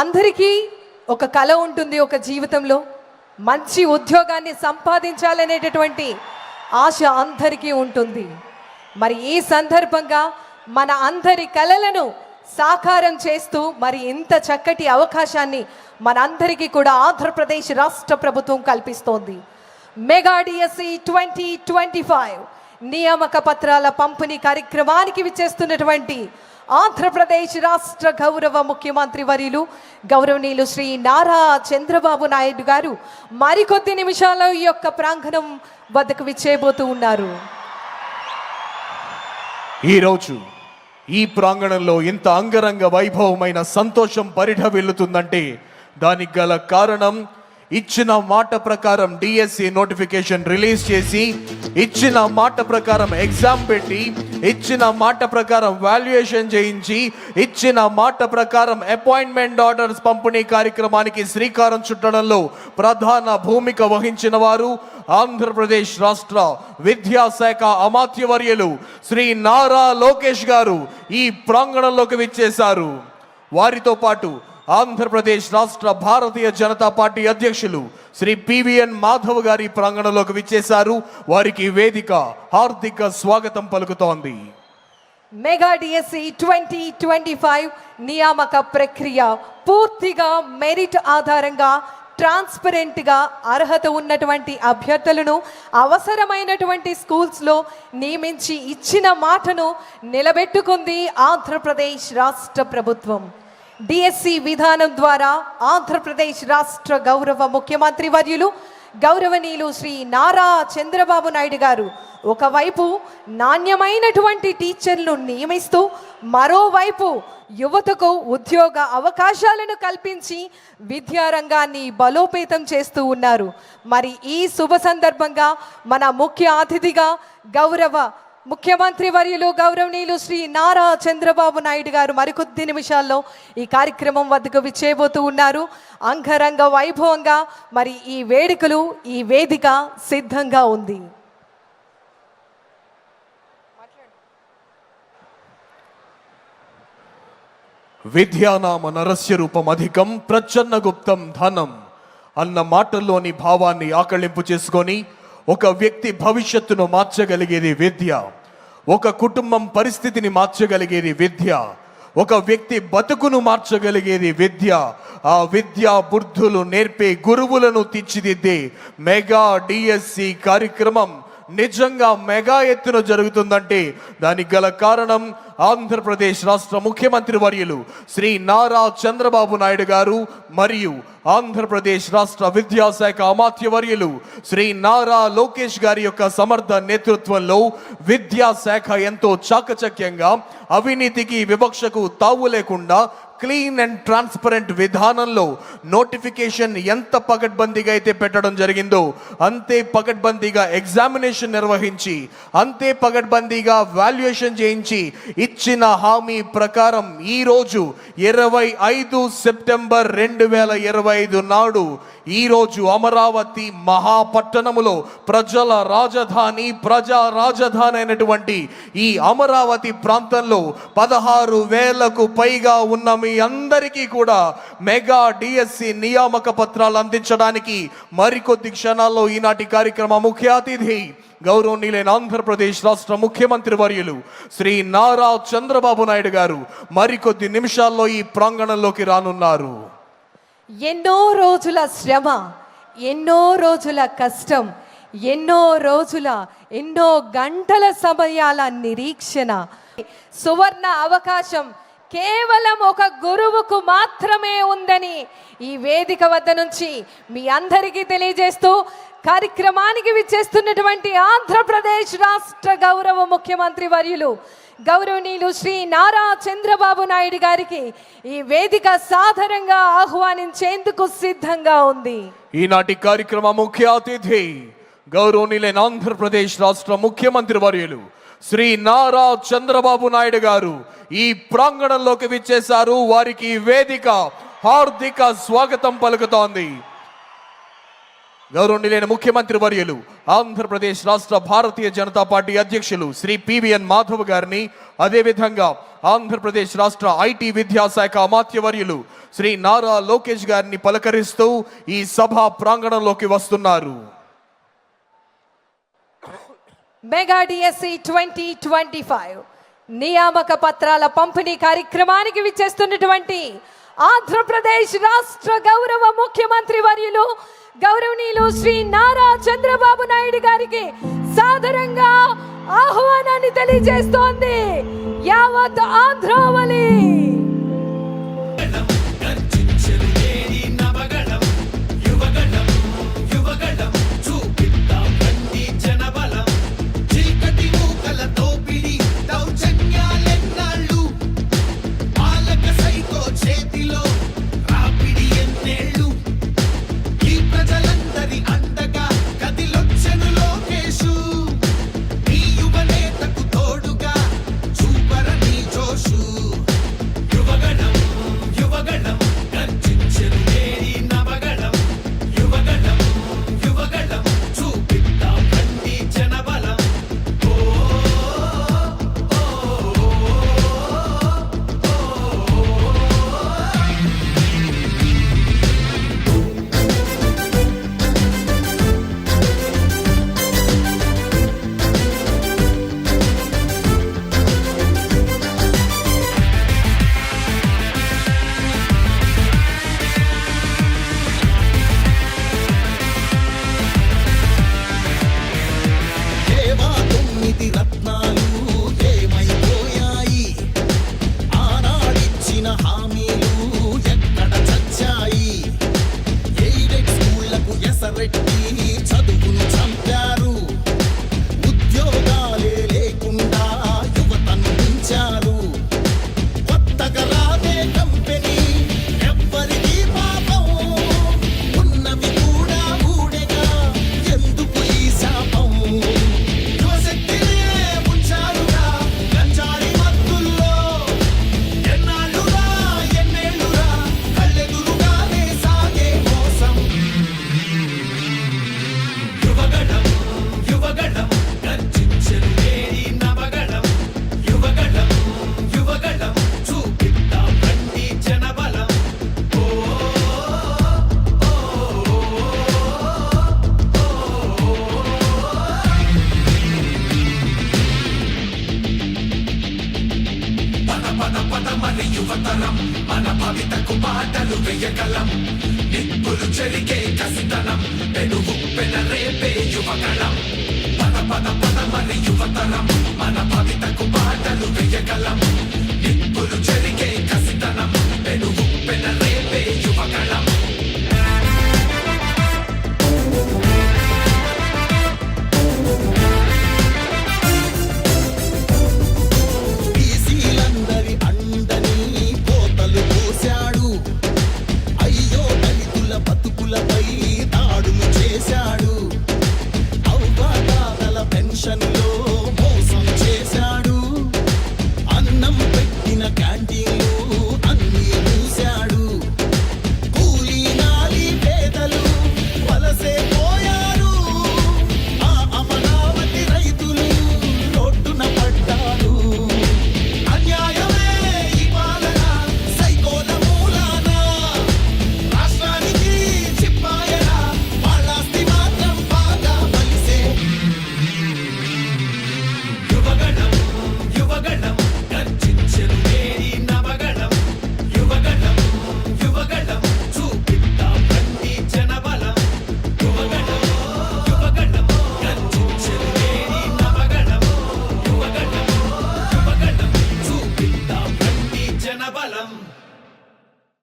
అందరికీ ఒక కళ ఉంటుంది ఒక జీవితంలో. మంచి ఉద్యోగాన్ని సంపాదించాలనేటటువంటి ఆశ అందరికీ ఉంటుంది. మరి ఈ సందర్భంగా మన అందరి కళలను సాకారం చేస్తూ మరి ఇంత చక్కటి అవకాశాన్ని మనందరికీ కూడా ఆంధ్రప్రదేశ్ రాష్ట్ర ప్రభుత్వం కల్పిస్తోంది. Mega DSC twenty twenty five నియామక పత్రాల పంపిణీ కార్యక్రమానికి విచ్చేస్తున్నటువంటి ఆంధ్రప్రదేశ్ రాష్ట్ర గౌరవ ముఖ్యమంత్రి వర్యులు గౌరవనీయులు శ్రీ నారా చంద్రబాబు నాయుడు గారు మరికొద్ది నిమిషాల్లో ఈ యొక్క ప్రాంగణం వద్దకు విచ్చేయబోతూ ఉన్నారు. ఈరోజు ఈ ప్రాంగణంలో ఇంత అంగరంగ వైభవమైన సంతోషం పరిఢవిల్లుతుందంటే దానికి గల కారణం ఇచ్చిన మాట ప్రకారం డిఎస్సి నోటిఫికేషన్ రిలీజ్ చేసి ఇచ్చిన మాట ప్రకారం ఎగ్జామ్ పెట్టి ఇచ్చిన మాట ప్రకారం వాల్యుయేషన్ చేయించి ఇచ్చిన మాట ప్రకారం అపాయింట్మెంట్ ఆర్డర్స్ పంపిణీ కార్యక్రమానికి శ్రీకారం చుట్టడంలో ప్రధాన భూమిక వహించిన వారు ఆంధ్రప్రదేశ్ రాష్ట్ర విద్యాశాఖ అమాత్యవర్యులు శ్రీ నారా లోకేష్ గారు ఈ ప్రాంగణంలోకి విచ్చేశారు. వారితో పాటు ఆంధ్రప్రదేశ్ రాష్ట్ర భారతీయ జనతా పార్టీ అధ్యక్షులు శ్రీ పివిఎన్ మాధవ్ గారి ప్రాంగణంలోకి విచ్చేశారు. వారికి వేదిక హార్దిక స్వాగతం పలుకుతోంది. Mega DSC twenty twenty five నియామక ప్రక్రియ పూర్తిగా మెరిట్ ఆధారంగా ట్రాన్స్పరెంట్గా అర్హత ఉన్నటువంటి అభ్యర్థులను అవసరమైనటువంటి స్కూల్స్లో నియమించి ఇచ్చిన మాటను నిలబెట్టుకుంది ఆంధ్రప్రదేశ్ రాష్ట్ర ప్రభుత్వం. డిఎస్సి విధానం ద్వారా ఆంధ్రప్రదేశ్ రాష్ట్ర గౌరవ ముఖ్యమంత్రి వర్యులు గౌరవనీయులు శ్రీ నారా చంద్రబాబు నాయుడు గారు ఒకవైపు నాణ్యమైనటువంటి టీచర్లు నియమిస్తూ మరోవైపు యువతకు ఉద్యోగ అవకాశాలను కల్పించి విద్యారంగాన్ని బలోపేతం చేస్తూ ఉన్నారు. మరి ఈ శుభ సందర్భంగా మన ముఖ్య అతిథిగా గౌరవ ముఖ్యమంత్రి వర్యులు గౌరవనీయులు శ్రీ నారా చంద్రబాబు నాయుడు గారు మరికొద్ది నిమిషాల్లో ఈ కార్యక్రమం వద్దకు విచ్చేయబోతూ ఉన్నారు. అంగరంగ వైభవంగా మరి ఈ వేడుకలు ఈ వేదిక సిద్ధంగా ఉంది. విద్యానామ నరస్య రూపం అధికం ప్రచన్న గుప్తం ధనం అన్న మాటల్లోని భావాన్ని ఆకళింపు చేసుకొని ఒక వ్యక్తి భవిష్యత్తును మార్చగలిగేది విద్య. ఒక కుటుంబం పరిస్థితిని మార్చగలిగేది విద్య. ఒక వ్యక్తి బతుకును మార్చగలిగేది విద్య. ఆ విద్యా బుద్ధులు నేర్పే గురువులను తీర్చిదిద్దే మెగా డిఎస్సి కార్యక్రమం నిజంగా మెగా ఎత్తున జరుగుతుందంటే దానికి గల కారణం ఆంధ్రప్రదేశ్ రాష్ట్ర ముఖ్యమంత్రి వర్యులు శ్రీ నారా చంద్రబాబు నాయుడు గారు మరియు ఆంధ్రప్రదేశ్ రాష్ట్ర విద్యాశాఖ అమాత్య వర్యులు శ్రీ నారా లోకేష్ గారి యొక్క సమర్థ నేతృత్వంలో విద్యాశాఖ ఎంతో చాకచక్యంగా అవినీతికి వివక్షకు తావు లేకుండా క్లీన్ అండ్ ట్రాన్స్పరెంట్ విధానంలో నోటిఫికేషన్ ఎంత పకడ్బందీగా అయితే పెట్టడం జరిగిందో అంతే పకడ్బందీగా ఎగ్జామినేషన్ నిర్వహించి అంతే పకడ్బందీగా వాల్యుయేషన్ చేయించి ఇచ్చిన హామీ ప్రకారం ఈ రోజు ఇరవై ఐదు సెప్టెంబర్ రెండు వేల ఇరవై ఐదు నాడు ఈ రోజు అమరావతి మహాపట్టణములో ప్రజల రాజధాని ప్రజా రాజధాని అయినటువంటి ఈ అమరావతి ప్రాంతంలో పదహారు వేలకు పైగా ఉన్న మీ అందరికీ కూడా మెగా డిఎస్సి నియామక పత్రాలు అందించడానికి మరికొద్ది క్షణాల్లో ఈనాటి కార్యక్రమ ముఖ్య అతిథి గౌరవనీయులైన ఆంధ్రప్రదేశ్ రాష్ట్ర ముఖ్యమంత్రి వర్యులు శ్రీ నారా చంద్రబాబు నాయుడు గారు మరికొద్ది నిమిషాల్లో ఈ ప్రాంగణంలోకి రానున్నారు. ఎన్నో రోజుల శ్రమ ఎన్నో రోజుల కష్టం ఎన్నో రోజుల ఎన్నో గంటల సమయాల నిరీక్షణ. సువర్ణ అవకాశం కేవలం ఒక గురువుకు మాత్రమే ఉందని ఈ వేదిక వద్ద నుంచి మీ అందరికీ తెలియజేస్తూ కార్యక్రమానికి విచ్చేస్తున్నటువంటి ఆంధ్రప్రదేశ్ రాష్ట్ర గౌరవ ముఖ్యమంత్రి వర్యులు గౌరవనీయులు శ్రీ నారా చంద్రబాబు నాయుడు గారికి ఈ వేదిక సాధారణంగా ఆహ్వానించేందుకు సిద్ధంగా ఉంది. ఈనాటి కార్యక్రమ ముఖ్య అతిథి గౌరవనీయులైన ఆంధ్రప్రదేశ్ రాష్ట్ర ముఖ్యమంత్రి వర్యులు శ్రీ నారా చంద్రబాబు నాయుడు గారు ఈ ప్రాంగణంలోకి విచ్చేశారు. వారికి వేదిక హార్దిక స్వాగతం పలుకుతోంది. గౌరవనీయులైన ముఖ్యమంత్రి వర్యులు ఆంధ్రప్రదేశ్ రాష్ట్ర భారతీయ జనతా పార్టీ అధ్యక్షులు శ్రీ పివిఎన్ మాధవ్ గారిని అదేవిధంగా ఆంధ్రప్రదేశ్ రాష్ట్ర ఐటీ విద్యాశాఖ అమాత్యవర్యులు శ్రీ నారా లోకేష్ గారిని పలకరిస్తూ ఈ సభ ప్రాంగణంలోకి వస్తున్నారు. Mega DSC twenty twenty five నియామక పత్రాల పంపిణీ కార్యక్రమానికి విచ్చేస్తున్నటువంటి ఆంధ్రప్రదేశ్ రాష్ట్ర గౌరవ ముఖ్యమంత్రి వర్యులు గౌరవనీయులు శ్రీ నారా చంద్రబాబు నాయుడు గారికి సాధారణంగా ఆహ్వానాన్ని తెలియజేస్తోంది. యావత్ ఆంధ్రావళి. చెరిగే కసితనం పెనుగు పెనరేపే యువగణం పద పద పద మరి యువతరం మన భవితకు బాటలు వేయగలం turn the loop.